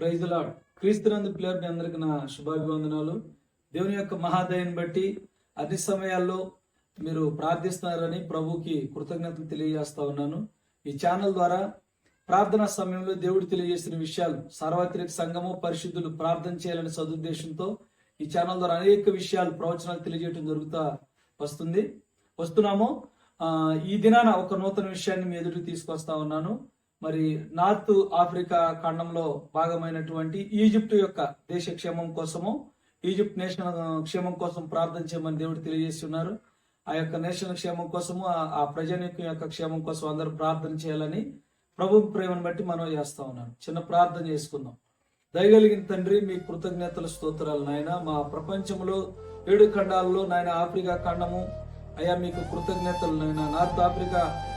Praise lord క్రీస్తునందు పిల్లర్ని మీ అందరికి నా శుభాభివందనాలు. దేవుని యొక్క మహాదయని బట్టి అన్ని సమయాల్లో మీరు ప్రార్థిస్తున్నారని ప్రభుకి కృతజ్ఞతలు తెలియజేస్తా ఉన్నాను. ఈ ఛానల్ ద్వారా ప్రార్థనా సమయంలో దేవుడు తెలియజేసిన విషయాలు సార్వత్రిక సంఘము పరిశుద్ధులు ప్రార్థన చేయాలనే సదుద్దేశంతో ఈ ఛానల్ ద్వారా అనేక విషయాలు ప్రవచనాలు తెలియజేయడం జరుగుతా వస్తుంది. వస్తున్నాము. ఈ దినాన ఒక నూతన విషయాన్ని మీ ఎదుటికి తీసుకొస్తా ఉన్నాను. మరి నార్త్ ఆఫ్రికా ఖండంలో భాగమైనటువంటి ఈజిప్ట్ యొక్క దేశ క్షేమం కోసము ఈజిప్ట్ నేషన్ క్షేమం కోసం ప్రార్థన చేయమని దేవుడు తెలియజేసి ఉన్నారు ఆ యొక్క నేషన్ క్షేమం కోసము ఆ- ప్రజానీకం యొక్క క్షేమం కోసం అందరూ ప్రార్థన చేయాలని ప్రభు ప్రేమను బట్టి మనం చేస్తా ఉన్నాను చిన్న ప్రార్థన చేసుకుందాం. దయగలిగిన తండ్రి మీ కృతజ్ఞతల స్తోత్రాలు నాయన. మా ప్రపంచంలో ఏడు ఖండాల్లో నాయన ఆఫ్రికా ఖండము. అయ్యా మీకు కృతజ్ఞతలు నాయన. నార్త్ ఆఫ్రికా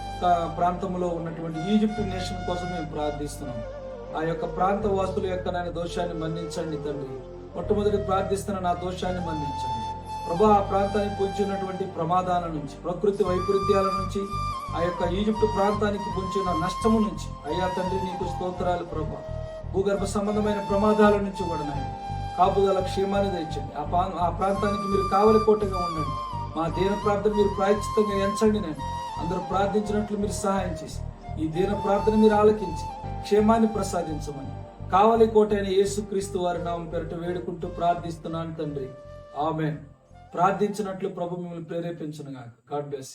ప్రాంతంలో ఉన్నటువంటి ఈజిప్ట్ నేషన్ కోసం మేము ప్రార్థిస్తున్నాం. ఆ యొక్క ప్రాంత వాసుల యొక్క నాయన దోషాన్ని మన్నించండి తండ్రి. మొట్టమొదటి ప్రార్థిస్తున్న నా దోషాన్ని మన్నించండి. ప్రభా ఆ ప్రాంతానికి పొంచినటువంటి ప్రమాదాల నుంచి ప్రకృతి వైపరీత్యాల నుంచి ఆ యొక్క ఈజిప్ట్ ప్రాంతానికి పొంచిన నష్టము నుంచి అయ్యా తండ్రి నీకు స్తోత్రాలు ప్రభా. భూగర్భ సంబంధమైన ప్రమాదాల నుంచి కూడా కాపుదల క్షేమాన్ని తెచ్చండి ఆ పా- ఆ ప్రాంతానికి మీరు కావలి కోటగా ఉండండి. మా దీన ప్రార్థన మీరు ప్రాయచితంగా ఎంచండి నేను. అందరూ ప్రార్థించినట్లు మీరు సహాయం చేసి ఈ దీన ప్రార్థన మీరు ఆలకించి క్షేమాన్ని ప్రసాదించమని. కావలి కోటైన యేసుక్రీస్తు వారి నామం పేరిట వేడుకుంటూ ప్రార్థిస్తున్నాను తండ్రి. ఆమె ప్రార్థించినట్లు ప్రభు మిమ్మల్ని ప్రేరేపించను గాడ్ బ్లెస్